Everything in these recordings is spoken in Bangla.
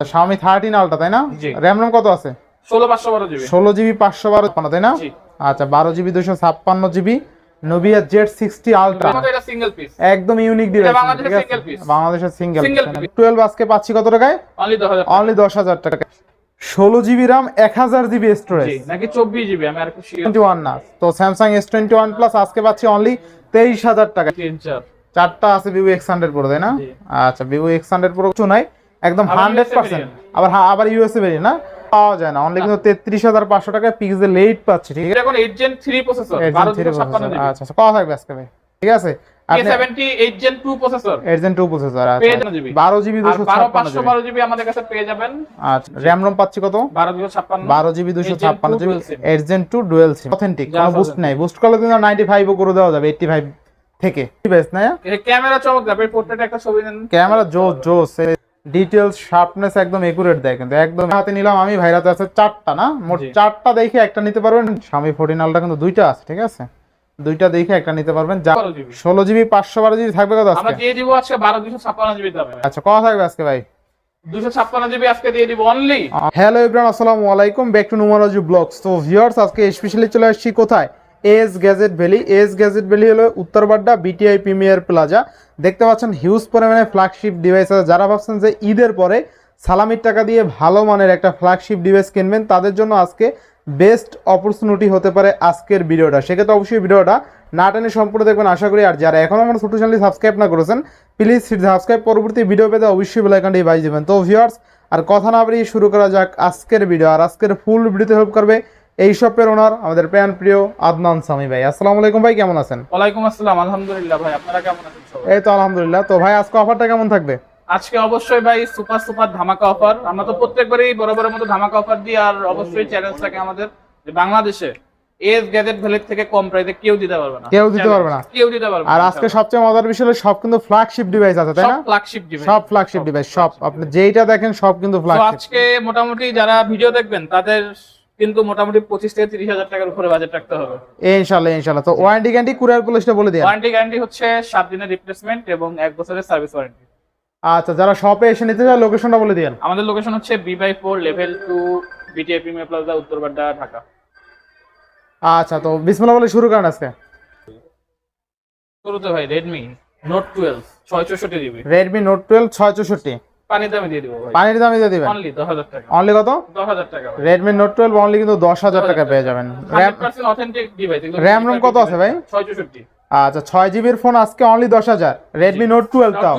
Xiaomi 13 আলট্রা তাই না। র্যাম রম কত আছে? ষোলো পাঁচশো বারো জিবি। ষোলো জিবি পাঁচশো বারো তাই না? আচ্ছা বারো জিবি দুশো ছাপ্পান্ন GB Nubia Z sixty ultra এটা সিঙ্গেল পিস একদম ইউনিক ডিভাইস বাংলাদেশের সিঙ্গেল piece। টুয়েলভ আজকে পাচ্ছি কত টাকায়? অনলি দশ হাজার অনলি দশ হাজার টাকা। ষোলো জিবি রাম এক হাজার জিবি স্টোরেজ নাকি জিবি আমি আর। টোয়েন্টি ওয়ান না। তো টোয়েন্টি ওয়ান প্লাস আজকে পাচ্ছি অনলি তেইশ হাজার টাকা তিন চার। চারটা আছে এক্স হান্ড্রেড প্রো তাই না? আচ্ছা এক্স হান্ড্রেড প্রো কিছু নাই। একদম হান্ড্রেড পার্সেন্ট আবার হ্যাঁ আবার ইউএসএ বেরিয়ে না? পাওয়া যায় না। অনলি কিন্তু তেত্রিশ হাজার পাঁচশো টাকায় পিক্সেল এইট পাচ্ছি ঠিক এটা এখন এইট জেন থ্রি প্রসেসর আছে বারো 8 Gen দুশো 3 ছাপ্পান্ন processor। জিবি আচ্ছা আচ্ছা কত থাকবে আজকে ভাই ঠিক আছে? আচ্ছা। বারো জিবি দুশো ছাপ্পান্ন জিবি বারো জিবি আমাদের কাছে পেয়ে যাবেন। আচ্ছা র্যাম রম পাচ্ছি কত? বারো দুশো ছাপ্পান্ন। বারো জিবি দুশো 8 Gen ছাপ্পান্ন 2 GB dual SIM। Eight gen two dual SIM authentic যা কোনো আছে বুস্ট নাই। বুস্ট করলে কিন্তু নাইনটি ফাইভও করে দেওয়া যাবে এইটটি ফাইভ থেকে। ক্যামেরা চমৎকার ক্যামেরা জোস জোস। ডিটেলস শার্পনেস একদম একুরেট দেয় কিন্তু একদম হাতে নিলাম আমি ভাইরাতে আছে চারটা না? মোট চারটা দেখে একটা নিতে পারবেন। স্বামী ফোর্টিনালটা কিন্তু দুইটা আছে ঠিক আছে? দুইটা দেখে একটা নিতে পারবেন। যা ষোলো জিবি পাঁচশো বারো জিবি থাকবে কত আজকে? দিয়ে দিব আজকে বারো দুশো ছাপ্পান্ন জিবি আচ্ছা কত থাকবে আজকে ভাই? দুশো ছাপ্পান্ন জিবি আজকে দিয়ে দিব অনলি হ্যালো ইব্রান আসসালামু আলাইকুম। ব্যাক টু নুমারজি ব্লগস তো ভিউয়ার্স আজকে স্পেশালি চলে আসছি কোথায়? S gadget valley. S gadget valley হলো উত্তরবাড্ডা বিটিআই প্রিমিয়ার প্লাজা। দেখতে পাচ্ছেন হিউজ পরিমাণে ফ্ল্যাগশিপ ডিভাইস আছে। যারা ভাবছেন যে ঈদের পরে সালামির টাকা দিয়ে ভালো মানের একটা ফ্ল্যাগশিপ ডিভাইস কিনবেন, তাদের জন্য আজকে বেস্ট অপরচুনিটি হতে পারে আজকের ভিডিওটা। সেক্ষেত্রে অবশ্যই ভিডিওটা না টেনে সম্পূর্ণ দেখবেন। আশা করি, আর যারা এখন আমার ছোট চ্যানেলটি সাবস্ক্রাইব না করেছেন প্লিজ সাবস্ক্রাইব পরবর্তী ভিডিও পেতে অবশ্যই বেলাইকানটি বাজ দেবেন। তো ভিউয়ার্স আর কথা না বাড়িয়ে শুরু করা যাক আজকের ভিডিও আর আজকের ফুল ভিডিওতে হেল্প করবে এই শপের ওনার আমাদের প্যান প্রিয় আদনান সামি ভাই। আসসালামু আলাইকুম ভাই কেমন আছেন? ওয়ালাইকুম আসসালাম আলহামদুলিল্লাহ ভাই। আপনারা কেমন আছেন এই তো আলহামদুলিল্লাহ। তো ভাই আজকে অফারটা কেমন থাকবে? আজকে অবশ্যই ভাই সুপার সুপার ধামাকা অফার আমরা তো প্রত্যেকবারই বরাবরের মতো ধামাকা অফার দিই আর অবশ্যই চ্যালেঞ্জ থাকে আমাদের যে বাংলাদেশে এস গ্যাজেট ভ্যালির থেকে কম প্রাইসে কেউ দিতে পারবে না। কেউ দিতে পারবে না। কেউ দিতে পারবে আর আজকে সবচেয়ে মজার বিষয় হলো সব কিন্তু ফ্ল্যাগশিপ ডিভাইস আছে তাই সব না ফ্ল্যাগশিপ ডিভাইস সব ফ্ল্যাগশিপ ডিভাইস সব। আপনি যেইটা দেখেন সব কিন্তু ফ্ল্যাগশিপ আজকে মোটামুটি যারা ভিডিও দেখবেন তাদের কিন্তু মোটামুটি পঁচিশ থেকে তিরিশ হাজার টাকার উপরে বাজেট রাখতে হবে। ইনশাআল্লাহ ইনশাআল্লাহ তো ওয়ারেন্টি গ্যারান্টি কুরিয়ার পুলিশটা বলে দিন ওয়ারেন্টি গ্যারান্টি হচ্ছে সাত দিনের রিপ্লেসমেন্ট এবং এক বছরের সার্ভিস ওয়ারেন্টি আচ্ছা যারা শপে এসে নিতে চায় লোকেশনটা বলে দিন আমাদের লোকেশন হচ্ছে B by four level two BTA premier plaza Uttar Badda Dhaka. আচ্ছা তো বিসমিল্লাহ বলে শুরু করেন আজকে। শুরুতে ভাই রেডমি নোট টুয়েলভ ছয় চৌষট্টি জিবি রেডমি নোট টুয়েলভ ছয় চৌষট্টি। পানির দামে দিয়ে দিব পানির দামে দিয়ে দিবেন? অনলি দশ হাজার টাকা। অনলি কত? দশ হাজার টাকা রেডমি নোট টুয়েলভ অনলি কিন্তু দশ হাজার টাকা পেয়ে যাবেন। RAM hundred percent authentic device RAM ROM কত আছে ভাই? ছয় চৌষট্টি আচ্ছা ছয় জিবির ফোন আজকে অনলি দশ হাজার। রেডমি নোট টুয়েলভ তাও।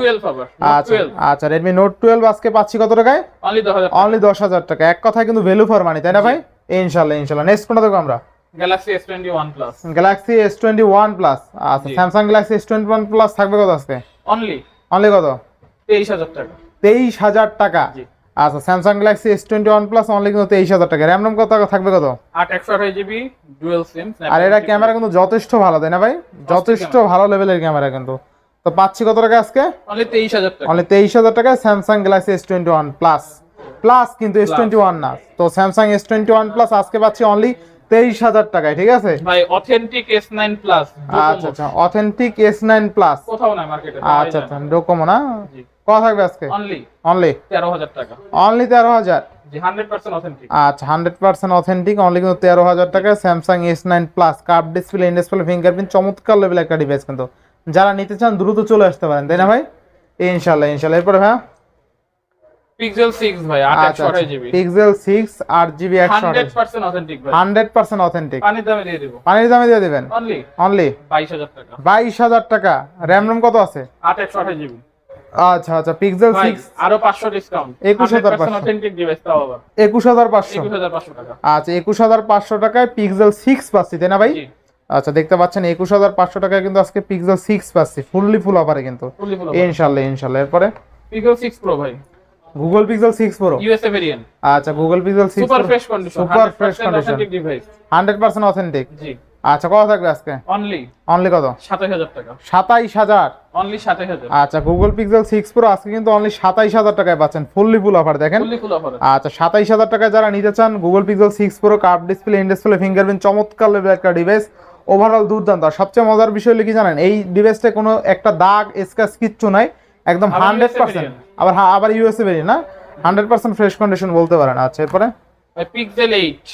আচ্ছা আচ্ছা রেডমি নোট টুয়েলভ আজকে পাচ্ছি কত টাকায়? অনলি দশ হাজার অনলি দশ হাজার টাকা। এক কথায় কিন্তু ভ্যালু ফর মানি তাই না ভাই? ইনশাল্লাহ ইনশাল্লাহ। নেক্সট কোনটা দেখব আমরা? Galaxy S twenty one plus Galaxy S twenty one plus আচ্ছা Samsung Galaxy S twenty one plus থাকবে কত আজকে? অনলি অনলি কত? তেইশ হাজার টাকা। তেইশ হাজার টাকা। আচ্ছা Samsung Galaxy S twenty one plus only কিন্তু তেইশ হাজার টাকা। র্যাম রম কত থাকবে কত? আট একশো আঠাশ জিবি ডুয়েল সিম আর এটা ক্যামেরা কিন্তু যথেষ্ট ভালো তাই না ভাই? যথেষ্ট ভালো লেভেলের ক্যামেরা কিন্তু। তো পাচ্ছি কত টাকা আজকে? অনলি তেইশ হাজার টাকা। অনলি তেইশ হাজার টাকায় Samsung Galaxy S twenty one plus plus কিন্তু এস টোয়েন্টি ওয়ান না। তো Samsung S twenty one plus আজকে পাচ্ছি অনলি তেইশ হাজার টাকায় ঠিক আছে? ভাই অথেন্টিক এস নাইন প্লাস আচ্ছা আচ্ছা অথেন্টিক এস নাইন প্লাস কোথাও নাই মার্কেটে আচ্ছা আচ্ছা ডোকোমো না? জি। কত থাকবে আজকে? অনলি অনলি তেরো হাজার টাকা। অনলি তেরো আচ্ছা হান্ড্রেড পার্সেন্ট অথেন্টিক অনলি কিন্তু তেরো হাজার Samsung S nine plus curve display in display fingerprint চমৎকার লেভেল একটা ডিভাইস কিন্তু। যারা নিতে চান দ্রুত চলে আসতে পারেন তাই না ভাই? ইনশাল্লাহ ইনশাল্লাহ। এরপরে হ্যাঁ পিক্সেল ভাই আচ্ছা জিবি পিক্সেল অথেন্টিক ভাই। পার্সেন্ট অথেন্টিক পানির দামে দিয়ে দিব। পানির দামে দিয়ে দেবেন? অনলি টাকা। র্যাম রোম কত আছে? জিবি আচ্ছা আচ্ছা। পিক্সেল ভাই সিক্স আরও পাঁচশো ডিসকাউন্ট 21,500 অথেন্টিক ডিভাইস তাও আবার। একুশ হাজার পাঁচশো। একুশ হাজার পাঁচশো টাকা। আচ্ছা একুশ হাজার পাঁচশো টাকায় পিক্সেল সিক্স পাচ্ছি তাই না ভাই? আচ্ছা দেখতে পাচ্ছেন একুশ হাজার পাঁচশো টাকায় কিন্তু আজকে পিক্সেল সিক্স পাচ্ছি। ফুললি ফুল অফারে কিন্তু। ইনশাল্লাহ ইনশাল্লাহ। এরপরে? পিক্সেল সিক্স প্রো ভাই। Google Pixel six pro USA variant আচ্ছা Google Pixel six super fresh condition super fresh condition device hundred percent authentic জি। আচ্ছা কত থাকবে আজকে? অনলি অনলি কত? সাতাশ হাজার টাকা। সাতাইশ হাজার। অনলি সাতাশ হাজার। আচ্ছা গুগল পিক্সেল সিক্স প্রো আজকে কিন্তু অনলি সাতাইশ হাজার টাকায় পাচ্ছেন ফুললি ফুল অফার দেখেন? ফুললি ফুল অফার আচ্ছা সাতাইশ হাজার টাকায় যারা নিতে চান Google Pixel six pro curve display in display fingerprint চমৎকার লেভেল একটা ডিভাইস ওভারঅল দুর্দান্ত। আর সবচেয়ে মজার বিষয় হলো কি জানেন? এই ডিভাইসটা কোনো একটা দাগ স্ক্র্যাচ কিচ্ছু নাই। একদম হান্ড্রেড পার্সেন্ট আবার হ্যাঁ আবার ইউএসএ বেরিয়ে না? হান্ড্রেড পার্সেন্ট ফ্রেশ কন্ডিশন বলতে পারেন। আচ্ছা এরপরে? পিক্সেল এইট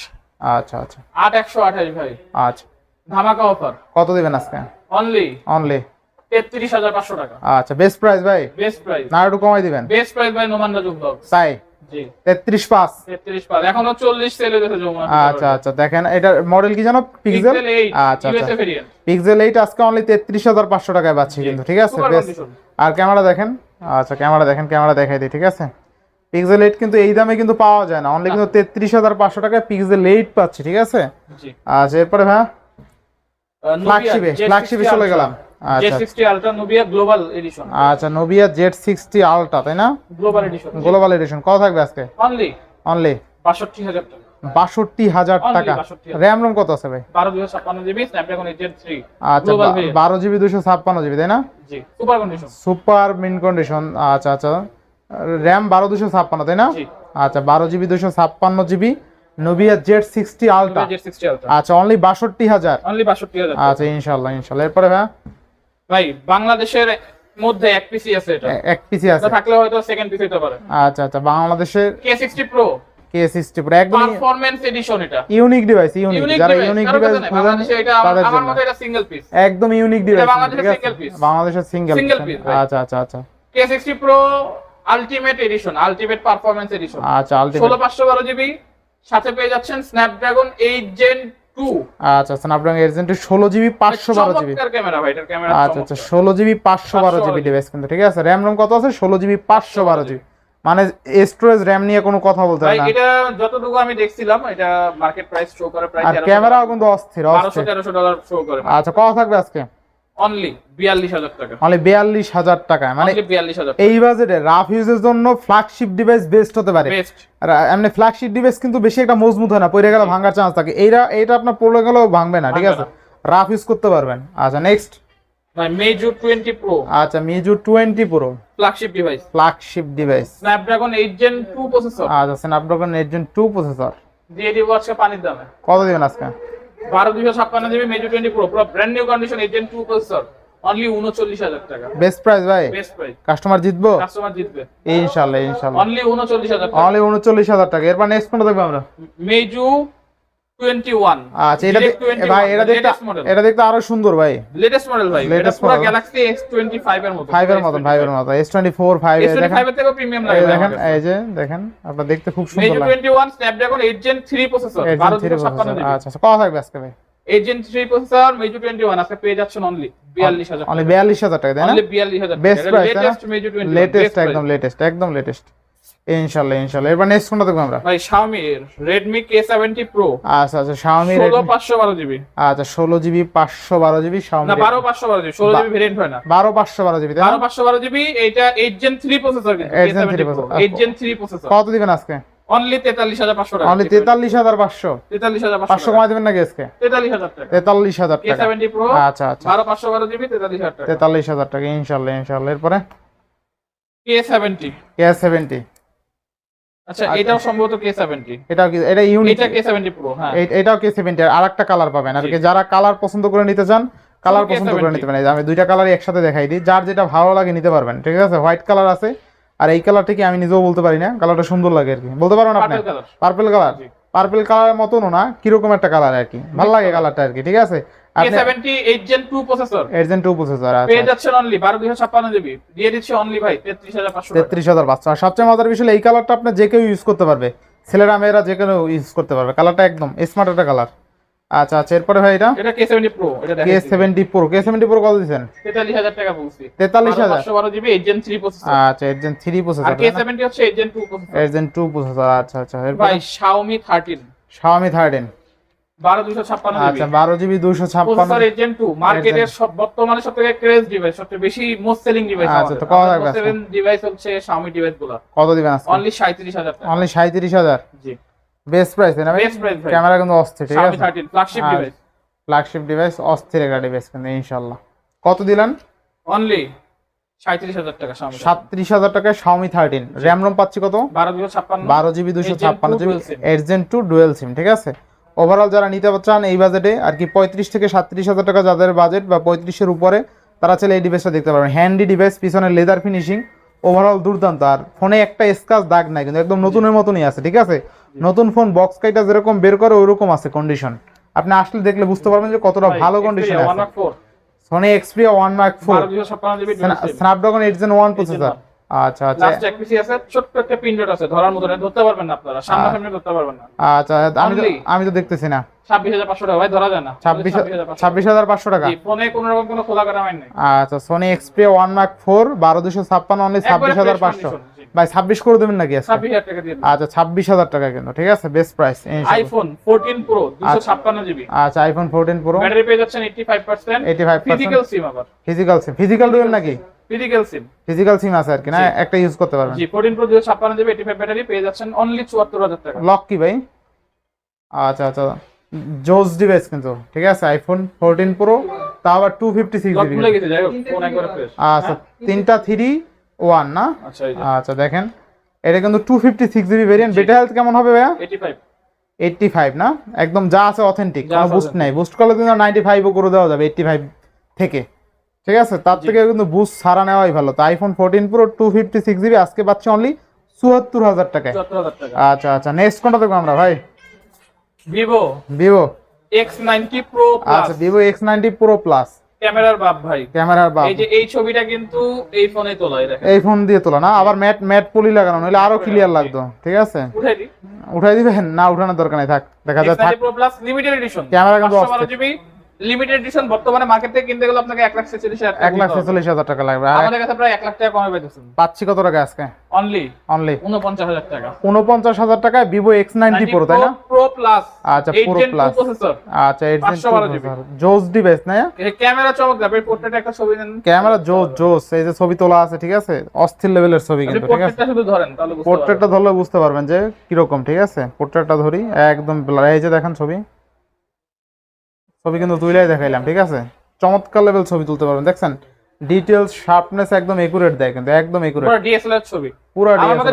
আচ্ছা আচ্ছা। আট একশো আঠাশ ভাই। আচ্ছা। ধামাকা অফার কত দিবেন আজকে? অনলি অনলি তেত্রিশ হাজার পাঁচশো টাকা। আচ্ছা বেস্ট প্রাইস ভাই। বেস্ট প্রাইস না একটু কমাই দিবেন। বেস্ট প্রাইস ভাই নোমান রাজু ব্লগ তাই? তেত্রিশ পাঁচ। তেত্রিশ পার এখনও চল্লিশ সেলে আচ্ছা আচ্ছা দেখেন এটা মডেল কি জানো? পিক্সেল আচ্ছা আচ্ছা। পিক্সেল এইট আজকে অনলি তেত্রিশ হাজার পাঁচশো টাকায় পাচ্ছি কিন্তু ঠিক আছে? আর ক্যামেরা দেখেন? আচ্ছা ক্যামেরা দেখেন ক্যামেরা দেখাই দিই ঠিক আছে? পিক্সেল এইট কিন্তু এই দামে কিন্তু পাওয়া যায় না। অনলি কিন্তু তেত্রিশ হাজার পাঁচশো টাকায় পিক্সেল এইট পাচ্ছি ঠিক আছে? আচ্ছা এরপরে হ্যাঁ ফ্ল্যাগশিপে ফ্ল্যাগশিপে চলে গেলাম। আচ্ছা। আচ্ছা জেড সিক্সটি আলট্রা তাই না? Global edition. Global edition. কত থাকবে আজকে? অনলি। অনলি। বাষট্টি হাজার টাকা। বাষট্টি হাজার টাকা। র্যাম রোম কত আছে ভাই? বারো দুশো ছাপ্পান্ন জিবি আচ্ছা বারো জিবি দুশো ছাপ্পান্ন জিবি তাই না? Super condition. Super mean condition. আচ্ছা আচ্ছা। র্যাম বারো দুশো ছাপ্পান্ন তাই না? আচ্ছা বারো জিবি দুশো ছাপ্পান্ন GB Nubia Z sixty ultra. Z sixty ultra. আচ্ছা অনলি বাষট্টি হাজার। অনলি বাষট্টি হাজার আচ্ছা ইনশাল্লাহ ইনশাল্লাহ। এরপরে হ্যাঁ ভাই বাংলাদেশের মধ্যে এক পিসি আছে এটা। এক পিসি আছে। থাকলে হয়তো সেকেন্ড পিস হতে পারে। আচ্ছা আচ্ছা বাংলাদেশের K sixty pro K sixty পুরো একদম পারফরম্যান্স এডিশন এটা। ইউনিক ডিভাইস ইউনিক যারা ডিভাইস ইউনিক ডিভাইস কাছে এটা আমার- মতে এটা সিঙ্গেল পিস একদম ইউনিক ডিভাইস বাংলাদেশের single piece। বাংলাদেশের সিঙ্গেল piece, আচ্ছা আচ্ছা আচ্ছা। K sixty pro ultimate edition ultimate performance edition আচ্ছা আলটিমেট পাঁচশো বারো জিবি সাথে পেয়ে যাচ্ছেন স্ন্যাপড্রাগন এইট জেন টু আচ্ছা স্ন্যাপড্রাগন এজেন্টের ষোলো জিবি পাঁচশো বারো জিবি আচ্ছা আচ্ছা ষোলো জিবি পাঁচশো বারো জিবি ডিভাইস কিন্তু ঠিক আছে? র্যাম রোম কত আছে? ষোলো জিবি পাঁচশো বারো জিবি মানে স্টোরেজ র্যাম নিয়ে কোনো কথা বলতে হয় না। এটা যতটুকু আমি দেখছিলাম এটা মার্কেট প্রাইস শো করে প্রায় আর ক্যামেরাও কিন্তু অস্থির অস্থির। 1300 ডলার শো করে। আচ্ছা কত থাকবে আজকে? অনলি টাকা। মানে এই বাজেটে রাফ ইউজের জন্য ফ্ল্যাগশিপ ডিভাইস বেস্ট হতে পারে। বেস্ট এমনি ফ্ল্যাগশিপ ডিভাইস কিন্তু বেশি একটা মজবুত হয় না পড়ে গেলে ভাঙার চান্স থাকে। এইটা এইটা আপনার পড়ে গেলেও ভাঙবে না ঠিক আছে? রাফ ইউজ করতে পারবেন। আচ্ছা নেক্সট মেজু প্রো আচ্ছা Meizu pro flagship device flagship device Snapdragon gen processor আচ্ছা স্ন্যাপড্রাগন জেন প্রসেসর দিয়ে দিব আজকে পানির দামে। কত দিবেন আজকে? বারো দুশো ছাপ্পান্ন জিবি মেজু টোয়েন্টি প্রো পুরো ব্র্যান্ড নিউ কন্ডিশন এজেন্ট জেন টু প্রসেসর অনলি উনচল্লিশ হাজার টাকা। বেস্ট প্রাইস ভাই? বেস্ট প্রাইস কাস্টমার জিতবো? কাস্টমার জিতবে। ইনশাআল্লাহ ইনশাআল্লাহ অনলি উনচল্লিশ হাজার টাকা। অনলি উনচল্লিশ হাজার টাকা। এরপর নেক্সট কোনটা দেখব আমরা। মেজু আচ্ছা এটা ভাই এটা দেখতে এটা দেখতে আরও সুন্দর ভাই। লেটেস্ট মডেল ভাই। এটা পুরো গ্যালাক্সি এস টোয়েন্টি ফাইভ এর মতো। ফাইভ এর মতন ফাইভ এর মতো। S twenty four five S twenty দেখেন। এর থেকেও প্রিমিয়াম এই লাগে দেখেন এই যে দেখেন আপনার দেখতে খুব সুন্দর লাগে। প্রসেসর আচ্ছা আচ্ছা কত থাকবে আজকে ভাই? Eight gen three processor Meizu twenty one আজকে পেয়ে যাচ্ছেন অনলি বিয়াল্লিশ হাজার অনলি বিয়াল্লিশ হাজার টাকা তাই only? Latest Meizu twenty latest একদম লেটেস্ট একদম লেটেস্ট ইনশাল্লাহ ইনশাল্লাহ এবার নেক্সট কোনটা দেখব আমরা? ভাই Xiaomi Redmi K70 Pro আচ্ছা আচ্ছা Xiaomi ষোলো Redmi পাঁচশো বারো জিবি। আচ্ছা ষোলো জিবি পাঁচশো বারো জিবি Xiaomi না Redmi। বারো পাঁচশো বারো জিবি ষোলো ভেরিয়েন্ট হয় না। বারো পাঁচশো বারো জিবি তাই বারো না পাঁচশো বারো জিবি এটা এইট জেন থ্রি প্রসেসর কিন্তু 8 Gen 3 K70 Pro processor। Eight gen three processor কত দিবেন আজকে? অনলি তেতাল্লিশ হাজার পাঁচশো টাকা। অনলি তেতাল্লিশ হাজার পাঁচশো। তেতাল্লিশ হাজার পাঁচশো পাঁচশো কমাই দিবেন নাকি আজকে? তেতাল্লিশ হাজার টাকা। তেতাল্লিশ হাজার কে টাকা সেভেন্টি প্রো আচ্ছা আচ্ছা। বারো পাঁচশো বারো জিবি তেতাল্লিশ টাকা। তেতাল্লিশ হাজার টাকা ইনশাল্লাহ ইনশাল্লাহ এরপরে? কে সেভেন্টি কে সেভেন্টি আচ্ছা এটাও সম্ভবত কে সেভেন্টি এটাও কি এটা ইউনিক এটা কে সেভেন্টি হ্যাঁ। এটাও কে সেভেন্টি আর একটা কালার পাবেন। আর কি যারা কালার পছন্দ করে নিতে চান কালার পছন্দ করে নিতে পারেন। আমি দুইটা কালারই একসাথে দেখাই দিই। যার যেটা ভালো লাগে নিতে পারবেন ঠিক আছে? হোয়াইট কালার আছে। আর এই কালারটা কি আমি নিজেও বলতে পারি না। কালারটা সুন্দর লাগে আর কি। বলতে পারবেন আপনি? পার্পল কালার পার্পল কালার জি। পার্পল কালারের মতনও না কীরকম একটা কালার আর কি। ভালো লাগে কালারটা আর কি ঠিক আছে? আচ্ছা। সবচেয়ে মজার বিষয় এই কালারটা আপনি যে কেউ ইউজ করতে পারবে। ছেলেরা মেয়েরা যে কেউ ইউজ করতে পারবে। কালারটা একদম স্মার্ট একটা কালার আচ্ছা আচ্ছা এরপরে ভাই এটা? এটা K70 Pro এটা দেখেন K70 Pro K70 Pro কত দিবেন 43000 টাকা বলছি। 43000 512 GB Gen 3 প্রসেসর আচ্ছা Gen 3 প্রসেসর আর হচ্ছে আচ্ছা, আচ্ছা ভাই Xiaomi 13 Xiaomi 13 কত দিবেন অনলি সাঁত্রিশ হাজার টাকা। বেস্ট প্রাইস না বেস্ট প্রাইস ক্যামেরা কিন্তু অস্থির ঠিক শাওমি আছে? Thirteen flagship device flagship device অস্থির একটা ডিভাইস কিন্তু ইনশাল্লাহ কত দিলেন? অনলি সাঁত্রিশ হাজার টাকা শাওমি সাতত্রিশ হাজার টাকায় Xiaomi থার্টিন র্যাম রোম পাচ্ছি কত? ডুয়েল সিম ঠিক আছে? ওভারঅল যারা নিতে চান এই বাজেটে আর কি পঁয়ত্রিশ থেকে সাতত্রিশ হাজার টাকা যাদের বাজেট বা পঁয়ত্রিশের উপরে তারা চাইলে এই ডিভাইসটা দেখতে পারবেন। হ্যান্ডি ডিভাইস পিছনে লেদার ফিনিশিং ওভারঅল দুর্দান্ত। আর ফোনে একটা স্ক্রাচ দাগ নাই কিন্তু একদম নতুনের মতনই আছে ঠিক আছে? নতুন ফোন বক্স কাইটা যেরকম বের করে ওইরকম আছে কন্ডিশন আপনি আসলে দেখলে বুঝতে পারবেন যে কতটা ভালো কন্ডিশন আছে। Sony Xperia one mark four Snapdragon eight gen one processor আচ্ছা আচ্ছা। লাস্ট এক পিসি আছে ছোট্ট একটা পিনডট আছে ধরার মতো ধরতে পারবেন না আপনারা সামনাসামনি ধরতে পারবেন না। আচ্ছা আমি তো আমি তো দেখতেছি না। ছাব্বিশ হাজার পাঁচশো টাকা ভাই ধরা যায় না। ছাব্বিশ 26,500 ছাব্বিশ হাজার পাঁচশো টাকা। ফোনে কোনো রকম কোনো খোলা মাইন নেই। আচ্ছা Sony Xperia one mark four বারো দুশো ছাপ্পান্ন অনলি ছাব্বিশ হাজার fresh পাঁচশো। condition, জি। ভাই ছাব্বিশ করে দেবেন নাকি আজকে? ছাব্বিশ হাজার টাকা দিয়ে আচ্ছা ছাব্বিশ হাজার টাকা কিন্তু ঠিক আছে? Best price iPhone fourteen pro দুশো ছাপ্পান্ন জিবি আচ্ছা আইফোন ফোরটিন প্রো ব্যাটারি পেয়ে যাচ্ছেন eighty five percent eighty five physical SIM আবার ফিজিক্যাল সিম ফিজিক্যাল নাকি? ফিজিক্যাল সিম ফিজিক্যাল সিম আছে আর কি না একটা ইউজ করতে পারবেন। জি ফোরটিন প্রো দুশো ছাপ্পান্ন জিবি এইটি ফাইভ ব্যাটারি পেয়ে যাচ্ছেন অনলি চুয়াত্তর হাজার টাকা। লক কি ভাই? আচ্ছা আচ্ছা। জোস ডিভাইস কিন্তু ঠিক আছে? আইফোন ফোরটিন প্রো তা আবার টু ফিফটি সিক্স লক জিবি ভুলে গেছে যাই হোক ফোন একবারে ফ্রেশ আচ্ছা তিনটা থ্রি ওয়ান না? আচ্ছা আচ্ছা দেখেন। এটা কিন্তু two fifty six GB variant বেটা হেলথ কেমন হবে ভাইয়া? এইটি ফাইভ এইটটি ফাইভ না? একদম যা আছে অথেন্টিক কোনো বুস্ট নাই। বুস্ট করলে কিন্তু নাইনটি ফাইভও করে দেওয়া যাবে এইটটি ফাইভ থেকে। ঠিক আছে? তার থেকে কিন্তু বুস্ট ছাড়া নেওয়াই ভালো। তো iPhone fourteen pro two fifty six GB আজকে পাচ্ছি অনলি চুয়াত্তর হাজার টাকায়। টাকা। আচ্ছা আচ্ছা। নেক্সট কোনটা দেখব আমরা ভাই? Vivo Vivo X ninety pro আচ্ছা Vivo X ninety pro plus ক্যামেরার বাপ ভাই। ক্যামেরার বা এই যে এই ছবিটা কিন্তু এই ফোনে তোলা এই ফোন দিয়ে তোলা না? আবার ম্যাট ম্যাট পলি লাগানো নইলে আরও ক্লিয়ার লাগতো। ঠিক আছে? উঠাই দিই। উঠাই দিবেন? না উঠানোর দরকার নেই থাক। দেখা যায় থাক। X90 Pro limited edition camera কিন্তু 512 জিবি লিমিটেড এডিশন বর্তমানে মার্কেট থেকে কিনতে গেলে আপনাকে 1 লাখ 46 হাজার এক লাখ ছেচল্লিশ হাজার টাকা লাগবে। আমাদের কাছে প্রায় 1 লাখ টাকা কমে পাইতেছেন পাচ্ছি কত টাকা আজকে? অনলি অনলি 49000 টাকা। উনপঞ্চাশ হাজার টাকায় ভিভো এক্স নাইনটি প্রো তাই না? প্রো প্লাস আচ্ছা, Pro Plus। প্রসেসর আচ্ছা এইট 512 জোস ডিভাইস না এই ক্যামেরা চমৎকার এই পোর্ট্রেট একটা ছবি নেন। ক্যামেরা জোস জোস এই যে ছবি তোলা আছে ঠিক আছে? অস্থির লেভেলের ছবি কিন্তু ঠিক আছে? পোর্ট্রেটটা শুধু ধরেন তাহলে বুঝতে পারবেন। পোর্ট্রেটটা ধরলে বুঝতে পারবেন যে কীরকম ঠিক আছে? পোর্ট্রেটটা ধরি একদম blur। এই যে দেখেন ছবি। ছবি কিন্তু তুইলাই দেখাইলাম ঠিক আছে? চমৎকার লেভেল ছবি তুলতে পারবেন দেখছেন? ডিটেলস শার্পনেস একদম একুরেট দেয় কিন্তু একদম একুরেট পুরো ডিএসএলআর ছবি। পুরো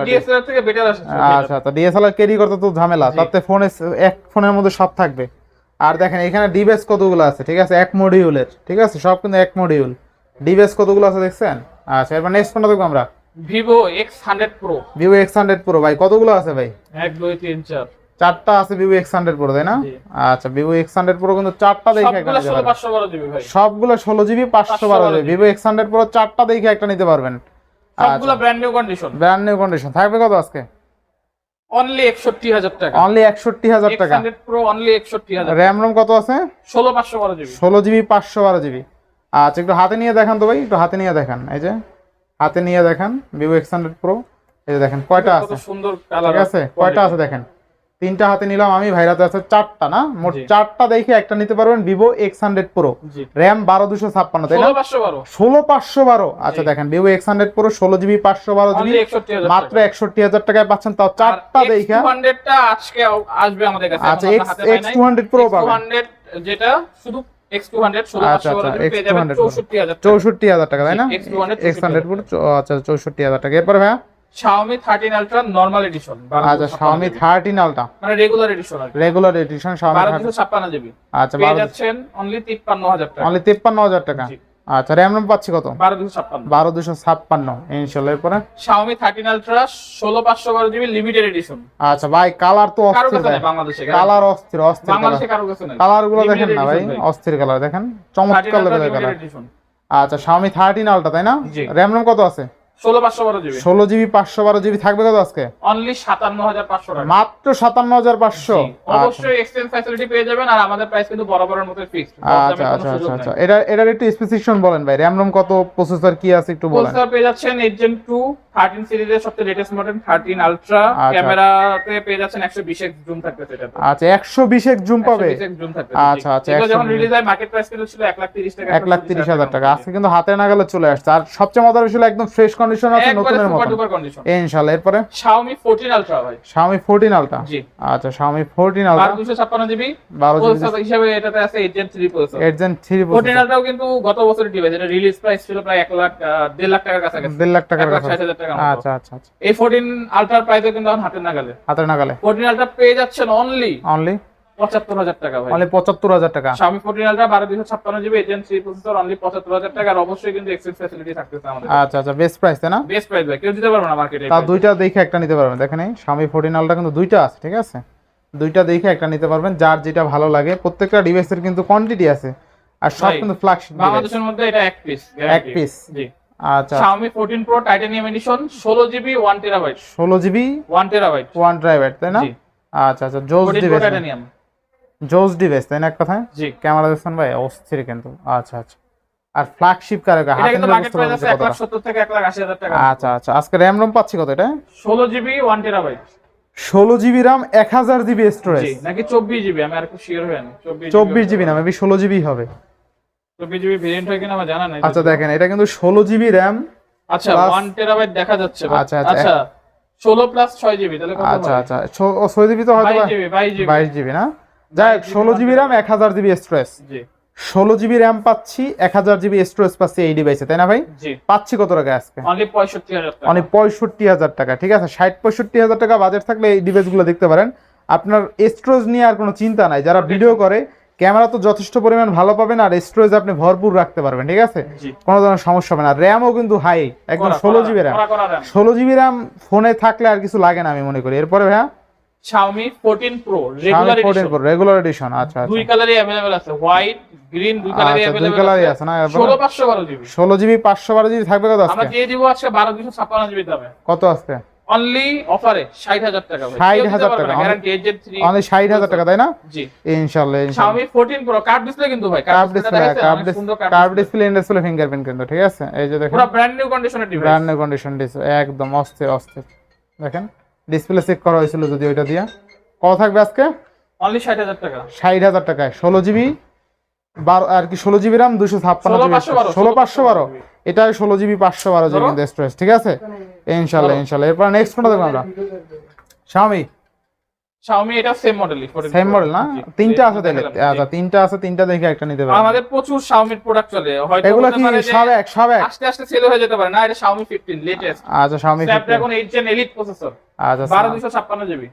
ডিএসএলআর থেকে বেটার আসে আচ্ছা আচ্ছা ডিএসএলআর ক্যারি করতে তো ঝামেলা তাতে ফোনে এক ফোনের মধ্যে সব থাকবে। আর দেখেন এখানে ডিভাইস কতগুলো আছে ঠিক আছে? এক মডিউলের ঠিক আছে? সব কিন্তু এক মডিউল ডিভাইস কতগুলো আছে দেখছেন? আচ্ছা এবার নেক্সট কোনটা দেখব আমরা। Vivo X hundred pro Vivo X hundred pro ভাই কতগুলো আছে ভাই? এক দুই তিন চার। চারটা আছে ভিভো এক্স হান্ড্রেড প্রো তাই না? আচ্ছা ভিভো এক্স হান্ড্রেড প্রো কিন্তু চারটা দেখে একটা সবগুলো ষোলো জিবি পাঁচশো বারো GB Vivo X hundred pro চারটা দেখে একটা নিতে পারবেন। সবগুলো brand new condition brand new condition থাকবে কত আজকে? অনলি একষট্টি হাজার টাকা। অনলি একষট্টি হাজার এক্স টাকা প্রো অনলি র্যাম রোম কত আছে? ষোলো পাঁচশো বারো জিবি ষোলো জিবি আচ্ছা একটু হাতে নিয়ে দেখান তো ভাই একটু হাতে নিয়ে দেখান। এই যে হাতে নিয়ে দেখান ভিভো এক্স হান্ড্রেড প্রো এই যে দেখেন কয়টা কত আছে? সুন্দর কালার ঠিক আছে? কয়টা আছে দেখেন? তিনটা হাতে নিলাম আমি ভাইরাতে আছে চারটা না? মোট চারটা দেখে একটা নিতে পারবেন Vivo X hundred pro RAM বারো দুশো ছাপ্পান্ন তাই না? ষোলো পাঁচশো বারো। আচ্ছা দেখেন ভিভো এক্স হান্ড্রেড প্রো ষোলো জিবি পাঁচশো বারো জিবি মাত্র একষট্টি হাজার টাকায় পাচ্ছেন তাও চারটা দেখে। আসবে আমাদের কাছে। আচ্ছা X X two hundred pro পাবেন। যেটা শুধু আচ্ছা, আচ্ছা, জিবি পেয়ে যাবেন X200 চৌষট্টি হাজার টাকা। চৌষট্টি হাজার টাকা তাই না? এক্স হান্ড্রেড প্রো আচ্ছা চৌষট্টি হাজার টাকা। এরপরে ভাইয়া? Xiaomi 13 Ultra নরমাল এডিশন আচ্ছা শাওমি থার্টিন আলটা মানে রেগুলার এডিশন রেগুলার এডিশন দুশো জিবি আচ্ছা পেয়ে যাচ্ছেন অনলি তিপ্পান্ন হাজার টাকা। অনলি তিপ্পান্ন হাজার টাকা। আচ্ছা র্যাম রোম পাচ্ছি কত? বারো দুশো ছাপ্পান্ন। বারো দুশো ছাপ্পান্ন ইনশাল্লাহ এরপরে? Xiaomi 13 Ultra GB limited edition আচ্ছা ভাই কালার তো অস্থির বাংলাদেশে কালার অস্থির অস্থির বাংলাদেশে কারও কাছে নেই। কালারগুলো দেখেন না ভাই। অস্থির কালার দেখেন। চমৎকার Ultra লেভেলের কালার আচ্ছা শাওমি থার্টিন আলটা তাই না। র্যাম রোম কত আছে? ষোলো জিবি। পাঁচশো বারো জিবি থাকবে কত আজকে? অনলি সাতান্ন হাজার পাঁচশো মাত্র সাতান্ন হাজার পাঁচশো? অবশ্যই এক্সচেঞ্জ ফ্যাসিলিটি পেয়ে যাবেন আর আমাদের প্রাইস কিন্তু বরাবরের মতো ফিক্সড আচ্ছা আচ্ছা আচ্ছা আচ্ছা। এটা এটার একটু স্পেসিফিকেশন বলেন ভাই র্যাম রোম কত প্রসেসর কি আছে একটু বলেন। প্রসেসর পেয়ে যাচ্ছেন 8 Gen 2 13 সিরিজের সবচেয়ে লেটেস্ট মডেল 13 আলট্রা আচ্ছা। ক্যামেরাতে পেয়ে যাচ্ছেন 120 এক্স জুম থাকতেছে এটাতে আচ্ছা একশো বিশ এক জুম পাবে 120 জুম থাকতেছে আচ্ছা, আচ্ছা, এগুলো 120 যখন রিলিজ হয় মার্কেট প্রাইস কিন্তু ছিল 1 লাখ 30 টাকা এক লাখ তিরিশ হাজার টাকা। আজকে কিন্তু হাতে না গেলে চলে আসছে। আর সবচেয়ে মজার বিষয় একদম ফ্রেশ কন্ডিশন আছে নতুনের মতো এরপরে? Xiaomi 14 আলট্রা ভাই। শাওমি ফোরটিন আলটা জি। আচ্ছা শাওমি ফোরটিন আলটা 1256 জিবি বারো জিবি হিসেবে এটাতে আছে 8 Gen 3 processor eight gen three 14 আলট্রাও কিন্তু গত বছরের ডিভাইস এটা রিলিজ প্রাইস ছিল প্রায় 1 লাখ দেড় লাখ টাকার কাছাকাছি। দেড় লাখ টাকার এক আচ্ছা আচ্ছা আচ্ছা। এই 14 কিন্তু এখন নাগালে। হাতের নাগালে। 14 আলট্রা পেয়ে যাচ্ছেন অনলি টাকা ভাই। অনলি টাকা। 14 জিবি এজেন্সি প্রসেসর অনলি টাকা। আর অবশ্যই কিন্তু এক্সচেঞ্জ ফ্যাসিলিটি থাকতেছে আমাদের। আচ্ছা আচ্ছা বেস্ট প্রাইস তাই না? বেস্ট প্রাইস ভাই কেউ দিতে পারবে না মার্কেটে তা দুইটা দেখে একটা নিতে পারবেন। দেখেন এই স্বামী ফোরটিন আলটা কিন্তু দুইটা আছে ঠিক আছে? দুইটা দেখে একটা নিতে পারবেন যার যেটা ভালো লাগে। প্রত্যেকটা ডিভাইসের কিন্তু কোয়ান্টিটি আছে। আর সব কিন্তু ফ্ল্যাগশিপ বাংলাদেশের মধ্যে এটা এক পিস এক piece। জি। আচ্ছা। Xiaomi 14 Pro Titanium Edition 16 GB 1 terabyte ষোলো জিবি 1 টেরাবাইট ওয়ান ড্রাইভার তাই না? আচ্ছা আচ্ছা জোস ডিভাইস জোস ডিভাইস তাই না এক কথায়? জি। ক্যামেরা দেখছেন ভাই? অস্থির কিন্তু। আচ্ছা আচ্ছা। আর ফ্ল্যাগশিপ কারে এটা হাতে নিলে বুঝতে পারবেন আছে যে 1 লাখ কতটা 70 থেকে 1 লাখ 80 হাজার টাকা। আচ্ছা আচ্ছা। আজকে রম পাচ্ছি কত এটা? 16 জিবি 1 টেরাবাইট ষোলো জিবি র্যাম এক হাজার জিবি স্টোরেজ নাকি 24 জিবি আমি আর একটু শিওর হই না। 24 চব্বিশ জিবি না মেবি ষোলো জিবি হবে। আচ্ছা দেখেন এটা কিন্তু ষোলো জিবি র্যাম আচ্ছা 1 টেরাবাইট দেখা যাচ্ছে আচ্ছা, আচ্ছা, আচ্ছা 16 প্লাস 6 জিবি তাহলে আচ্ছা আচ্ছা ছয় জিবি তো হয়তো 22 জিবি 22 জিবি বাইশ জিবি না? যাই হোক ষোলো জিবি র্যাম এক হাজার জিবি স্টোরেজ ষোলো জিবি র্যাম পাচ্ছি এক হাজার জিবি স্টোরেজ পাচ্ছি এই ডিভাইসে তাই না ভাই? পাচ্ছি কত টাকা আজকে? অনলি 65000 টাকা। অনেক পঁয়ষট্টি হাজার টাকা ঠিক আছে? ষাট পঁয়ষট্টি হাজার টাকা বাজেট থাকলে এই ডিভাইসগুলো দেখতে পারেন। আপনার স্টোরেজ নিয়ে আর কোনো চিন্তা নাই যারা ভিডিও করে ক্যামেরা তো যথেষ্ট পরিমাণ ভালো পাবেন আর স্টোরেজ আপনি ভরপুর রাখতে পারবেন ঠিক আছে জি কোনো ধরনের সমস্যা হবে না র্যামও কিন্তু হাই একদম করা, ষোলো করা, জিবি র্যাম করা, করা RAM। ষোলো জিবি র্যাম ফোনে থাকলে আর কিছু লাগে না আমি মনে করি এরপরে ভাইয়া Xiaomi 14 Pro regular edition regular edition আচ্ছা দুই আচ্ছা কালারই अवेलेबल আছে হোয়াইট গ্রিন দুই কালারই আচ্ছা, দুই अवेलेबल কালারই আছে আছে না, এরপরে? 16 512 জিবি ষোলো জিবি পাঁচশো বারো জিবি থাকবে কত আমরা আজকে দিয়ে দিব আজকে 12 256 জিবি দামে কত আজকে অনলি অফারে 60000 টাকা 60,000 টাকা, গ্যারান্টি এজেড 3 অনলি ষাট হাজার টাকা তাই না? জি। ইনশাল্লাহ ইনশাল্লাহ Xiaomi 14 Pro কার্ভ ডিসপ্লে কিন্তু ভাই কার্ভ ডিসপ্লে কার্ভ অনেক curve curve display display fingerprint কিন্তু ঠিক আছে? এই যে দেখেন। পুরো ব্র্যান্ড নিউ কন্ডিশনের device brand new condition display একদম অস্থির অস্থির। দেখেন ডিসপ্লে চেক করা হয়েছিল যদি ওইটা দিয়া। কত থাকবে আজকে? অনলি 60000 টাকা। ষাট হাজার টাকায় ষোলো জিবি বারো আর কি ষোলো জিবি রাম দুশো ছাপ্পান্ন 16 জিবি ষোলো পাঁচশো বারো। এটা ষোলো জিবি পাঁচশো বারো জিবি কিন্তু স্টোরেজ ঠিক আছে? ইনশাল্লাহ ইনশাল্লাহ। এরপর নেক্সট কোনটা দেখব আমরা? Xiaomi Xiaomi এটা সেম মডেলই সেম মডেল না? তিনটা আছে তাহলে। আচ্ছা তিনটা আছে তিনটা দেখে একটা নিতে পারবেন আমাদের প্রচুর Xiaomi প্রোডাক্ট চলে। হয়তো এগুলো কি সব এক সব এক আস্তে আস্তে সেল হয়ে যেতে পারে। না এটা Xiaomi 15 লেটেস্ট আচ্ছা 15 Snapdragon 8 Gen Elite প্রসেসর আচ্ছা 12256 GB.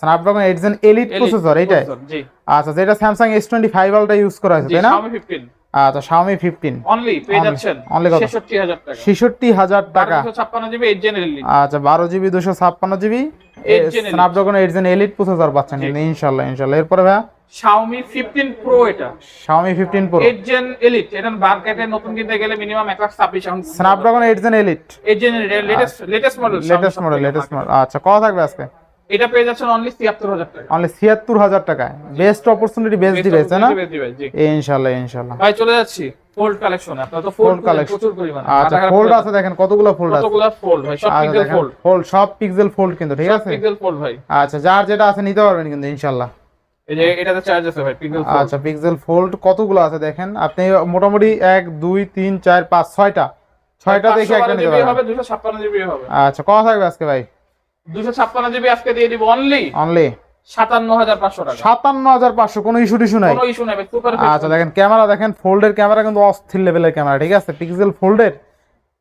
Snapdragon 8 Gen Elite processor এইটাই? জি। আচ্ছা যেটা স্যামসাং S25 আলট্রা ইউজ করা হয়েছে তাই না? Xiaomi 15 আচ্ছা Xiaomi 15 অনলি পেয়ে যাচ্ছেন। কত? 66000 টাকা। 66000 টাকা। 12256 জিবি 8 Gen Elite আচ্ছা বারো জিবি দুশো ছাপ্পান্ন GB. 8 Gen Snapdragon eight Gen Elite processor পাচ্ছেন ইনশাল্লাহ ইনশাল্লাহ। এরপরে ভাইয়া? Xiaomi 15 Pro এটা। Xiaomi 15 Pro 8 Gen Elite এটা মার্কেটে নতুন কিনতে গেলে মিনিমাম 1 লাখ 26 এখন Snapdragon eight Gen Elite 8 Gen latest latest model latest model latest model আচ্ছা কত থাকবে আজকে? এটা পেয়ে যাচ্ছেন অনলি 73000 টাকা। অনলি ছিয়াত্তর হাজার টাকায়। বেস্ট অপরচুনিটি বেস্ট ডিভাইস তাই না। ইনশাল্লাহ ইনশাল্লাহ। ভাই চলে যাচ্ছি। ফোল্ড কালেকশন আপনারা তো ফোল্ড collection। প্রচুর পরিমাণে। আচ্ছা ফোল্ড আছে দেখেন কতগুলো ফোল্ড আছে। কতগুলো ফোল্ড ভাই সব পিক্সেল ফোল্ড ফোল্ড সব পিক্সেল ফোল্ড কিন্তু ঠিক আছে? পিক্সেল ফোল্ড ভাই। আচ্ছা যার যেটা আছে নিতে পারবেন কিন্তু ইনশাল্লাহ। এই যে এটাতে চার্জ আছে ভাই পিক্সেল ফোল্ড আচ্ছা পিক্সেল ফোল্ড কতগুলো আছে দেখেন? আপনি মোটামুটি এক দুই তিন চার পাঁচ ছয়টা। ছয়টা দেখে একটা নিতে পারবেন। হবে 256 জিবি হবে। আচ্ছা কত থাকবে আজকে ভাই? 256 জিবি আজকে দিয়ে দিব অনলি অনলি 57500 টাকা। সাতান্ন হাজার পাঁচশো কোনো ইস্যু টিস্যু নাই? কোনো ইস্যু নাই সুপার আচ্ছা দেখেন ক্যামেরা দেখেন ফোল্ডের ক্যামেরা কিন্তু অস্থির লেভেলের ক্যামেরা ঠিক আছে? পিক্সেল ফোল্ডের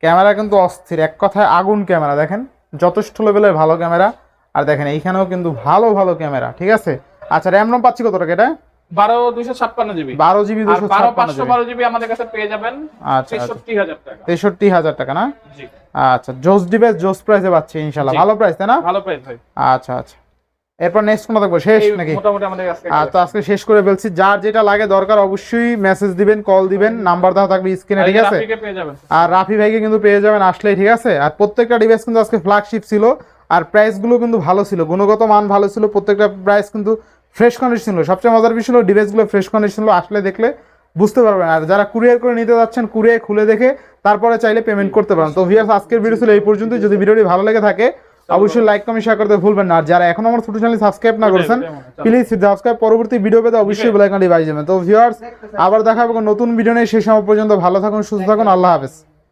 ক্যামেরা কিন্তু অস্থির। এক কথায় আগুন ক্যামেরা দেখেন? যথেষ্ট লেভেলের ভালো ক্যামেরা আর দেখেন এইখানেও কিন্তু ভালো ভালো ক্যামেরা ঠিক আছে? আচ্ছা র্যাম রম পাচ্ছি কত টাকা এটা? 12 256 জিবি। বারো জিবি দুশো 12 ছাপ্পান্ন জিবি। আমাদের কাছে পেয়ে যাবেন। আচ্ছা আচ্ছা। 63000 টাকা। তেষট্টি হাজার টাকা না? আচ্ছা জোস ডিভাইস জোস প্রাইসে পাচ্ছি ইনশাল্লাহ ভালো প্রাইস তাই না? ভালো প্রাইস ভাই। আচ্ছা আচ্ছা। এরপর নেক্সট কোনো দেখব? শেষ নাকি? মোটামুটি আমাদের কাছে আর তো আজকে শেষ করে ফেলছি। যার যেটা লাগে দরকার অবশ্যই মেসেজ দিবেন কল দিবেন নাম্বার দেওয়া থাকবে স্ক্রিনে ঠিক আছে? আর রাফি ভাইকে কিন্তু পেয়ে যাবেন আসলেই ঠিক আছে? আর প্রত্যেকটা ডিভাইস কিন্তু আজকে ফ্ল্যাগশিপ ছিল। আর প্রাইসগুলো কিন্তু ভালো ছিল গুণগত মান ভালো ছিল। প্রত্যেকটা প্রাইস কিন্তু ফ্রেশ কন্ডিশন ছিল। সবচেয়ে মজার বিষয় হলো ডিভাইসগুলো ফ্রেশ কন্ডিশন ছিল আসলে দেখলে বুঝতে পারবেন আর যারা কুরিয়ার করে নিতে যাচ্ছেন কুরিয়ার খুলে দেখে তারপরে চাইলে পেমেন্ট করতে পারেন। তো ভিয়ার্স আজকের ভিডিও ছিল এই পর্যন্ত যদি ভিডিওটি ভালো লেগে থাকে অবশ্যই লাইক কমেন্ট শেয়ার করতে ভুলবেন না। আর যারা এখনও আমার ছোট চ্যানেল সাবস্ক্রাইব না করেছেন প্লিজ সাবস্ক্রাইব পরবর্তী ভিডিও পেতে অবশ্যই বেল আইকনটি বাজিয়ে দেবেন। তো ভিউয়ার্স আবার দেখা হবে নতুন ভিডিও নিয়ে। সেই সময় পর্যন্ত ভালো থাকুন সুস্থ থাকুন। আল্লাহ হাফেজ।